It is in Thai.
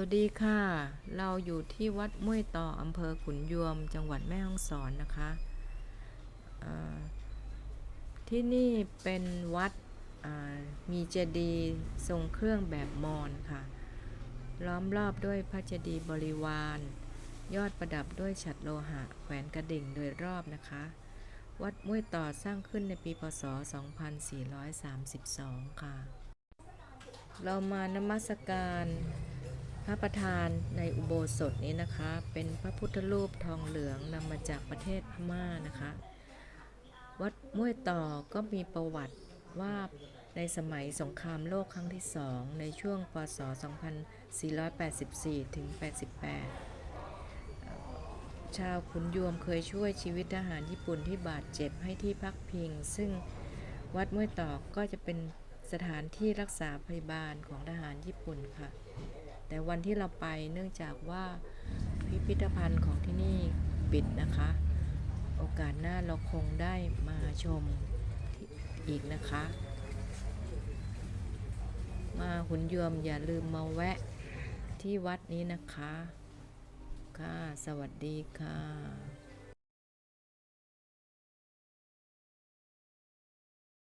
วัสดีค่ะ เราอยู่ที่วัดม้วยต่ออำเภอขุนยวม จังหวัดแม่ฮ่องสอนนะคะที่นี่เป็นวัดมีเจดีย์ทรงเครื่องแบบมอญค่ะ ล้อมรอบด้วยพระเจดีย์บริวาร ยอดประดับด้วยฉัตรโลหะแขวนกระดิ่งโดยรอบนะคะ วัดม้วยต่อสร้างขึ้นในปีพศ 2432 ค่ะ เรามานมัสการ พระประธานในอุโบสถนี้นะคะ เป็นพระพุทธรูปทองเหลืองนำมาจากประเทศพม่านะคะ วัดม้วยต่อก็มีประวัติว่าในสมัยสงครามโลกครั้งที่สองในช่วงพศ 2484 ถึง 88 ชาวขุนยวมเคยช่วยชีวิตทหารญี่ปุ่นที่บาดเจ็บให้ที่พักพิง ซึ่งวัดม้วยต่อก็จะเป็นสถานที่รักษาพยาบาลของทหารญี่ปุ่นค่ะ แต่วันที่เราไปเนื่องจากว่าพิพิธภัณฑ์ของที่นี่ปิดนะคะ โอกาสหน้าเราคงได้มาชมอีกนะคะ มาหุนยวมอย่าลืมมาแวะที่วัดนี้นะคะ ค่ะ สวัสดีค่ะ